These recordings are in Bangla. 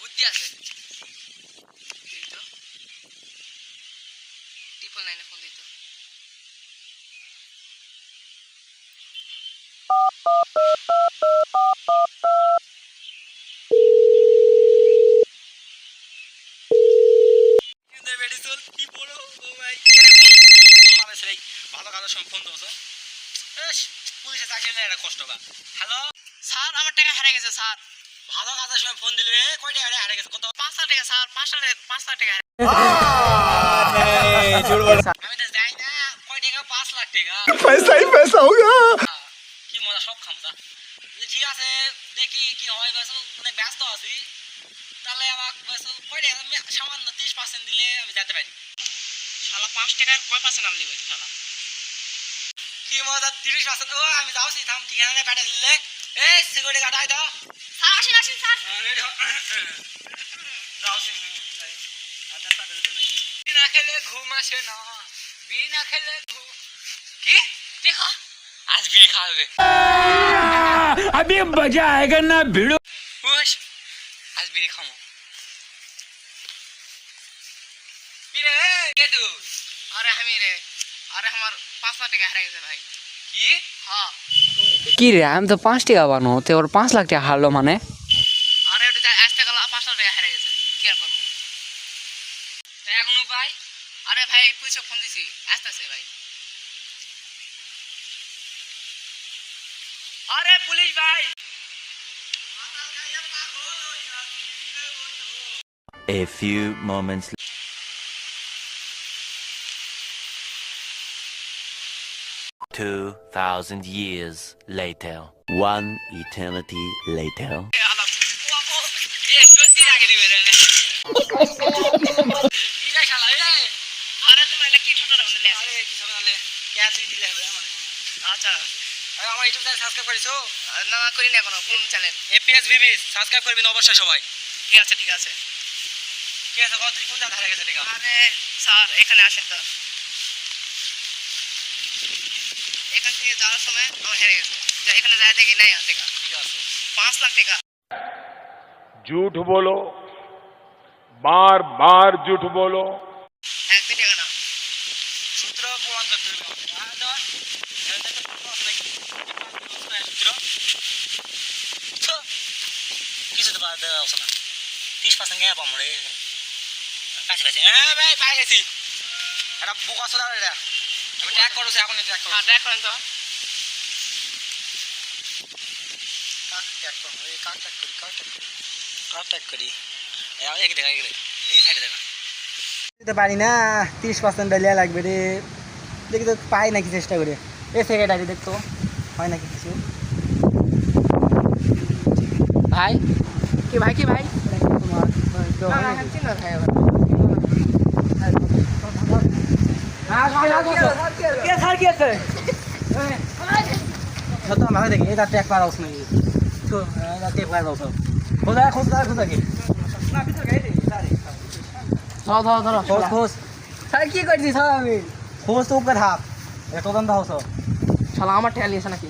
বুদ্ধি আছে। এই তো। ট্রিপল নাইনে ফোন দিত। ভালো ফোন দোছো এস পুলিশে চাকরি দেয় কষ্ট বা হ্যালো স্যার আমার টাকা হারিয়ে গেছে স্যার। ভালো কাজের সময় ফোন দিলে রে কয় টাকা হারিয়ে গেছে কত পাঁচ লাখ টাকা স্যার পাঁচ লাখ পাঁচ লাখ টাকা আমি তো যাই না কয় টাকা পাঁচ লাখ টাকা पैसा ही पैसा होगा কি মজা সব খামজা ঠিক আছে দেখি কি হয় বাস অনেক ব্যস্ত আছি তাহলে আমার বাস কয় টাকা আমি সামান্য তিরিশ পার্সেন্ট দিলে আমি যেতে পারি শালা পাঁচ টাকার কয় পার্সেন্ট নাম দিবে শালা কি মজা তিরিশ পার্সেন্ট ও আমি যাচ্ছি থাম ঠিকানা পাঠিয়ে দিলে এই সিকিউরিটি গার্ড আই দাও স্যার আসেন আসেন স্যার বিনা খেলে ঘুম আসে না বিনা খেলে ঘুম কি দেখা আজ বিড়ি খাওয়াবে अभी मजा आएगा ना भिड़ो উস আজ বিড়ি খামো কিরে কে তুই আরে আমি রে আরে আমার পাঁচ লাখ টাকা হারিয়ে গেছে ভাই কি রে আমি তো পাঁচ টাকা বানো তো ওর পাঁচ লাখ টাকা হারলো মানে? আরে ওটা যা আজ টাকা পাঁচ লাখ টাকা হারিয়ে গেছে কি আর করব? তা এখন উপায় আরে ভাই পুলিশে ফোন দিছি আসতেছে ভাই। আরে পুলিশ ভাই! A few moments 2,000 years later. One eternity later. আচ্ছা আমার ইউটিউব চ্যানেল সাবস্ক্রাইব করিছো না করি না এখনও কোন চ্যানেল এপিএস ভিভি সাবস্ক্রাইব করবেন অবশ্যই সবাই ঠিক আছে ঠিক আছে ঠিক আছে কোন জায়গায় হারা গেছে ঠিক আছে আরে স্যার এখানে আসেন তো এখান থেকে যাওয়ার সময় আমার হেরে গেছে যা এখানে যায় দেখি নাই আর টাকা ঠিক আছে পাঁচ লাখ টাকা झूठ बोलो बार बार झूठ बोलो এক দুই টাকা না সূত্র প্রমাণ করতে হবে আমাকে। আর ধর, এখানে তো কোনো প্রশ্ন নেই। সূত্র তো, কিছু তো বাদ দেওয়া হচ্ছে না তিরিশ পার্সেন্ট গেয়া পাবো রে কাছে কাছে হ্যাঁ ভাই পাই গেছি এটা বুক আছে দাঁড়া এটা আমি ট্যাগ করছি এখন ট্যাগ করছি হ্যাঁ ট্র্যাক করেন তো ট্যাগ করব এই কাক ট্যাগ করি কাক ট্যাগ করি কাক ট্যাগ করি এক দেখা। এই এই সাইডে দেখা। দিতে পারি না তিরিশ পার্সেন্ট ডালিয়া লাগবে রে। দেখি তো পাই নাকি চেষ্টা করে। এ সেক্রেটারি দেখতো হয় নাকি কিছু? ভাই? কি ভাই কি ভাই? তোমার তো না হয় না কি করছিস স্যার আমি। খোঁজ তো উপরে থাক এটা তদন্ত হাউস শালা আমার ঠেলা নিয়েছে নাকি?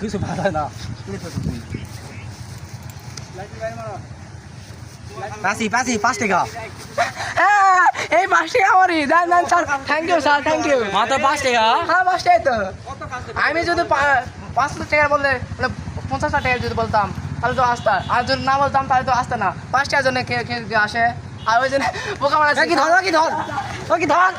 কিছু ভালো না। পাঁচি পাঁচি পাঁচ টাকা। হ্যাঁ, এই পাঁচ টাকা আমারই। দেন দেন sir. Thank you sir thank you মাত্র পাঁচ টাকা। হ্যাঁ পাঁচ তো। আমি যদি পাঁচ হাজার টাকার বললে মানে পঞ্চাশ হাজার টাকা যদি বলতাম, তাহলে তো আসতা। আর যদি না বলতাম, তাহলে তো আসতে না। পাঁচ টাকার জন্য খেয়ে আসে? আর ওই জন্য পোকা মারা কি ধর কি ধর? কি ধর?